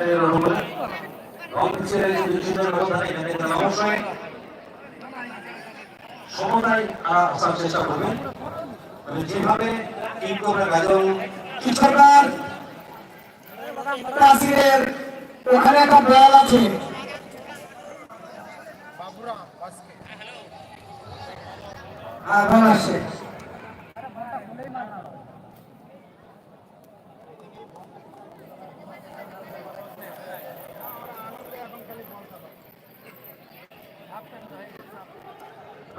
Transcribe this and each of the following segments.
সমতায় ওখানে একটা দেয়াল আছে। আসছে শুরু হয়েছে সময় মহাকাল প্রান্ত পরিবর্তন হয়েছে এই মুহূর্তে উত্তর থেকে দক্ষিণ দিকে আক্রমণ চালাচ্ছে জয় মহাকাল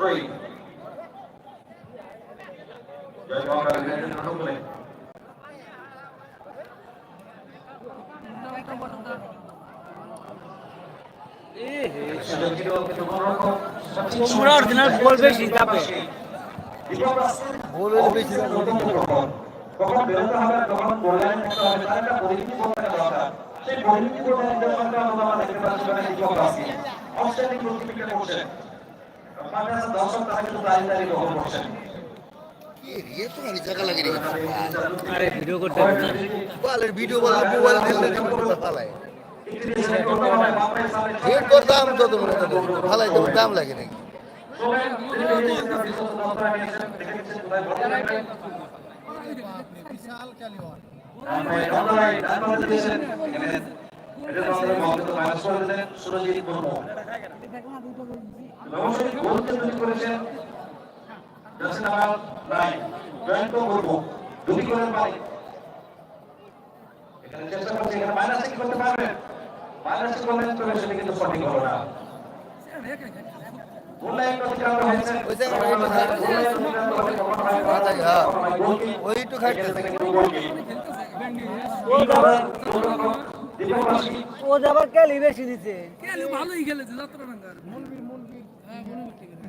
ত্রয়ী জয় মহাকাল বিরাজমান নাটক বলে পুরা original বল বেশি চাপে। বল বেশি কখন বেরোতে হবে কখন গোলায় হবে তার একটা পরিমিতি বলতে দরকার সেই পরিমিতি বলতে নির্দেশনটা আমরা দেখতে পাচ্ছি মানে অস্ট্রেলিয়ান প্রতিযোগিতা করছেন মাদ্রাসা দর্শক তারা কিন্তু দাঁড়িয়ে দাঁড়িয়ে গ্রহণ করছেন দাম লাগে নাকি? সুরজিৎ মুর্মু ব্যবসায়িক করেছেন জাসিন আহমেদ রায় জয়ন্ত মুর্মু দুটি করে পারে এখানে চেষ্টা করছে এখানে মাইনাস কি করতে পারবেন? মাইনাস করলেন তবে সেটা কিন্তু সঠিক হলো না। মূল্যায়ন প্রতিক্রিয়া হয়েছে। ওইসে মূল্যায়ন। ওই একটু খাটতে দীপকাশী ও যাবার কেলি বেশি দিছে। খেলে ভালোই খেলেছে যাত্রা নাঙ্গার মনবীর মনবীর হ্যাঁ মনবীর ঠিক আছে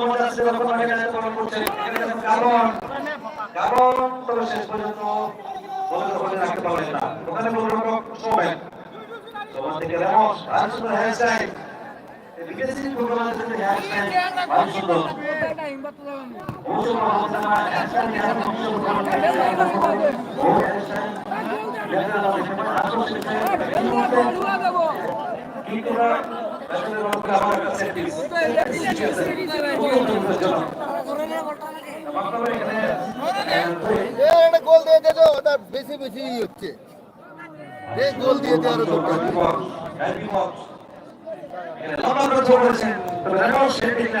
মনে যখন কারণ কারণ তবে শেষ পর্যন্ত রাখতে পারলেন না ওখানে গোলরক্ষক শোভেন শোভেন থেকে রেমস আর সুন্দর হেয়ারস্টাইল এই বিদেশি ফুটবলারদের জন্য সুন্দর হেয়ার সুন্দর মানে মুহূর্তে লুয়া দেব কিন্তু আমার গোল দিয়ে দে ওটা বেশি বেশি হচ্ছে। গোল দিয়ে দে আরও দুটো না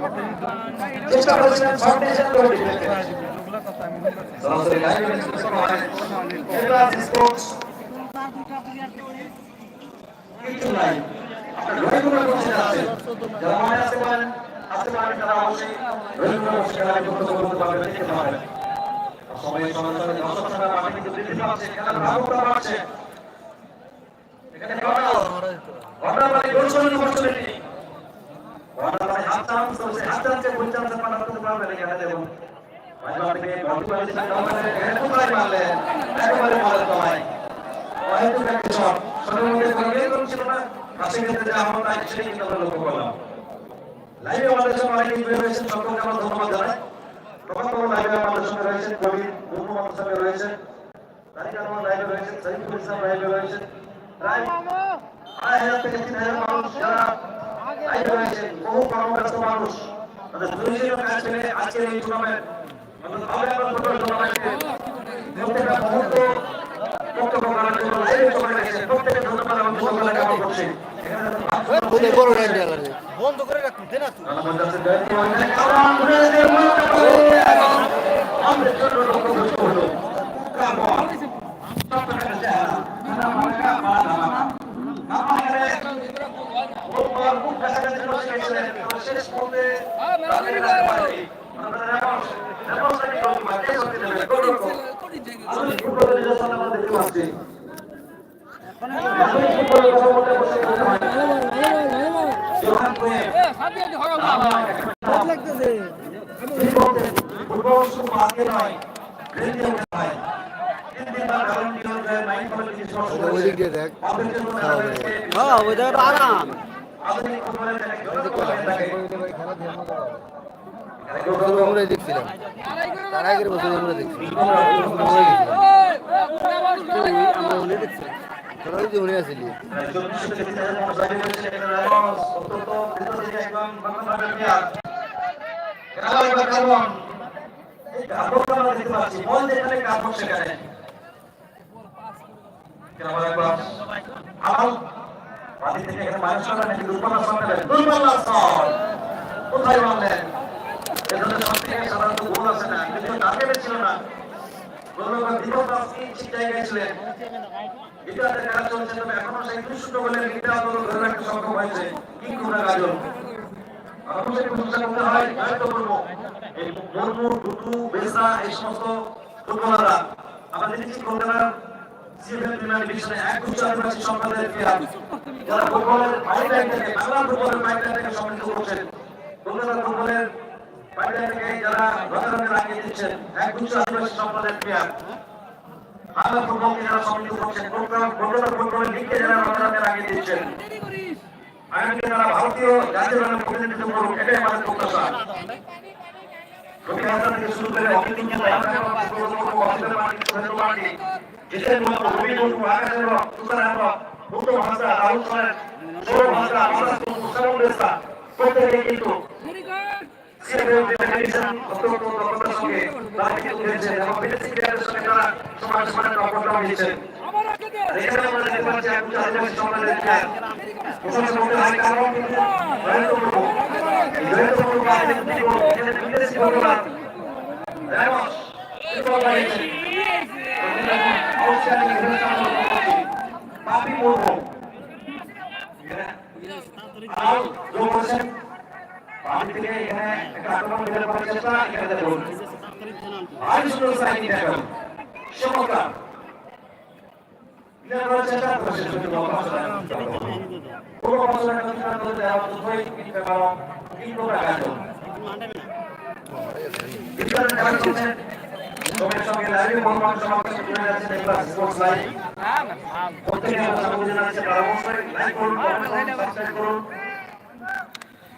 কিন্তু চেষ্টা করেছিলেন ফাউন্ডেশন করে দিতে সরাসরি লাইভে ডিসকাশন হয় ক্লাস স্পোর্টস কিছু নাই আপনারা রেগুলার আছেন যারা মনে আসতে পারেন আসতে পারেন তারা অবশ্যই রেগুলার বসে খেলায় যুক্ত করতে পারবেন দেখতে সময়ের সঙ্গে সঙ্গে দর্শক সংখ্যা মাঠে কিন্তু বৃদ্ধি পাচ্ছে খেলার ভাবুকতা বাড়ছে এখানে ঘটনা ঘটনা মানে গোল শৈলী গোল ঘটনা মানে গোল করতে পারবেন এখানে দেখুন মাঝমাঠ থেকে বল করেছে দলমানে একবারে মারলেন একবারে মারলেন তোমায় হয়তো একটা শট শটের মধ্যে কোনো করছিল না কাছে গেতে যে আমরা তাই সেটাই কিন্তু আমরা লক্ষ্য করলাম লাইভে আমাদের সঙ্গে অনেকে রয়েছেন সকলকে আমরা ধন্যবাদ জানাই প্রথম লাইভে আমাদের সঙ্গে রয়েছেন কবি মুর্মু আমাদের সঙ্গে রয়েছেন তারিকা রহমান লাইভে রয়েছেন সাইফুল ইসলাম লাইভে রয়েছেন প্রায় আড়াই হাজার থেকে তিন হাজার মানুষ যারা লাইভে রয়েছেন বহু কর্মব্যস্ত মানুষ। তাদের প্রয়োজনীয় কাজ ফেলে আজকের এই টুর্নামেন্ট আমাদের ভালো একটা ফুটবল টুর্নামেন্টকে প্রত্যেকটা মুহূর্ত বক্তব্য করার জন্য লাইভে চলে গেছে প্রত্যেকের ধন্যবাদ এবং সকলকে জ্ঞাপন করছি এখানে বলে বড় রেঞ্জার বন্ধ করে রাখুন দেন না কোটি জায়গা এ সাথে আছে হরম লাগতেছে ফুটবল শুধু আজকে নয় রেডিও নয় তিন দিন বা কারণ কি হচ্ছে মাইন্ড করে কিছু ওই দিক দিয়ে দেখ হ্যাঁ ওই জায়গাটা আরাম আধুনিক ফুটবলের একটা জনপ্রিয় থাকে আমরা দেখছিলাম তার আগের বছর আমরা দেখছি আমরা মনে দেখছিলাম মনে আসিলি কোথায় মানলেন এজন্য সব সাধারণত গোল আছে না দাসকে ঠিক জায়গায় ছিলেন দ্বিতীয়তে খেলা চলছে, তবে এখনও সেই দুষ্ট বলে লিগটা অন্তত ধরে রাখতে সক্ষম হয়েছে কি করে গাজল অবশ্যই প্রশংসা করতে হয় দায়িত্ব করব এই মুরমু টুটু বেসা এই সমস্ত ফুটবলাররা আমরা দেখেছি কলকাতার সিএফএল প্রিমিয়ার ডিভিশনে এক উচ্চ আদিবাসী সম্প্রদায়ের প্লেয়ার যারা ফুটবলের পাইপলাইন থেকে, বাংলা ফুটবলের পাইপলাইন থেকে সমৃদ্ধ করছেন। কলকাতার ফুটবলের পাইপলাইন থেকে যারা রতারণে লাগিয়ে দিচ্ছেন, এক উচ্চ আদিবাসী সম্প্রদায়ের প্লেয়ার বাংলা ফুটবলকে যারা সমৃদ্ধ করছেন কলকাতা ফুটবলের লিগকে যারা রতারণে লাগিয়ে দিচ্ছেন আগামী তারা ভারতীয় জাতীয় দলের প্রতিনিধিত্ব করুক এটাই আমাদের প্রত্যাশা কিন্তু পাপি মুর্মু আর যোগ করেছেন এখানে একটা আক্রমণ নিতে পারার চেষ্টা এখানে দেখুন সুন্দর সাইনিং ট্যাকল চমৎকার চেষ্টা করছে যদি বল পুরো পাস করে কিন্তু দেওয়া তো হয় কিন্তু কারণ কি করে কাজ বিদ্যালয়ের খেলা চলছে সঙ্গে লাইভে সমাবেশ করে যাচ্ছে নিউজ স্পোর্টস লাইভ প্রত্যেকে আমরা স্বাগত জানাচ্ছি তারা অবশ্যই লাইক করুন কমেন্ট করুন সাবস্ক্রাইব করুন আপনি আপনাদের খেলা দেখছেন অবশ্যই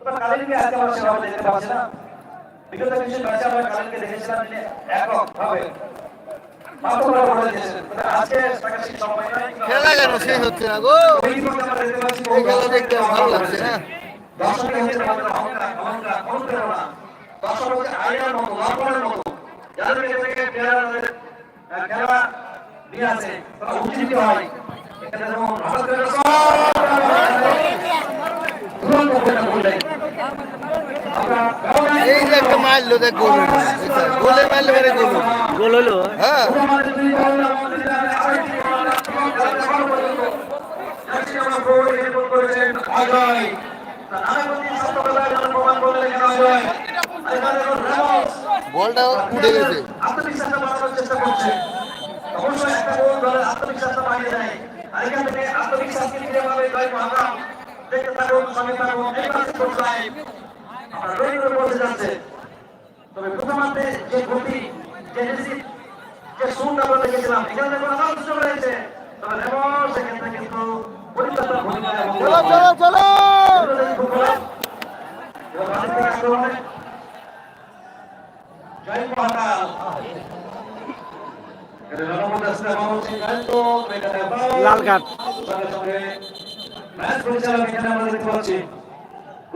লাগলে আজকে আমরা সেভাবে দেখতে পাচ্ছি না। বিগত কিছু ম্যাচে আমরা কালকে দেখেছিলাম এককভাবে খেলা কেন শেষ হচ্ছে না গো? এই খেলা দেখতে ভালো লাগছে না। খেলা নিয়ে আসে তারা হয় এখানে যেমন ভারতের দুরন্ত গোলটা করলেন আমরা ব্যবধান এই যে একটা মারলো দেখ গোল গোলে মারলে মেরে গোল গোল হলো? হ্যাঁ। বলটা উঠে গেছে। আত্মবিশ্বাসটা বাড়ানোর চেষ্টা করছে অবশ্যই একটা গোল দলের আত্মবিশ্বাসটা বাড়িয়ে দেয় আর এখান থেকে আত্মবিশ্বাসকে ফিরে জয় মহারাম দেখতে থাকুন সঙ্গে থাকুন নির্বাচিত আমরা রবীন্দ্র বলতে যাচ্ছে তবে প্রথমার্ধে যে গতি যে যে সুরটা আমরা দেখেছিলাম এখানে দেখুন আবার সুযোগ রয়েছে তবে রেমন সেক্ষেত্রে কিন্তু পরিবর্তন ভূমিকা চলো চলো চলো! জয় মহাকাল। লাল সঙ্গে ম্যাচ পরিচালক এখানে আমরা দেখতে পাচ্ছি।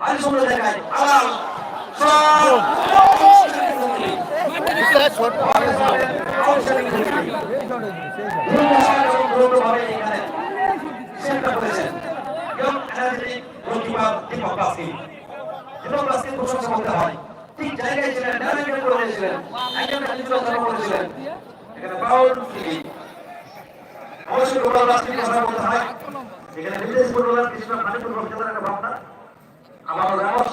আজ সুন্দর দেখায় আলাল সব এটা শট ঠিক জায়গায় ছিলেন ডাইরেক্ট করে দিয়েছিলেন একজন খেলোয়াড় করেছিলেন এখানে ফাউল ফ্রি অবশ্যই গোপাল রাস্তি কথা বলতে হয় এখানে বিদেশ ফুটবলার কিছুটা পানি ফুটবল ভাবনা। আমার রামস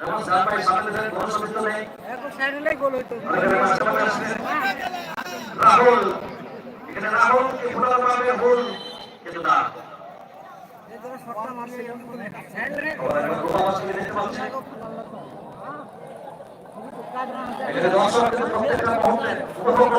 রামস রান ভাই সামনে দেন কোনো সমস্যা নেই। রাহুল এখানে রাহুল কে ফুটাতে পারবে ভুল কিন্তু না। দর্শক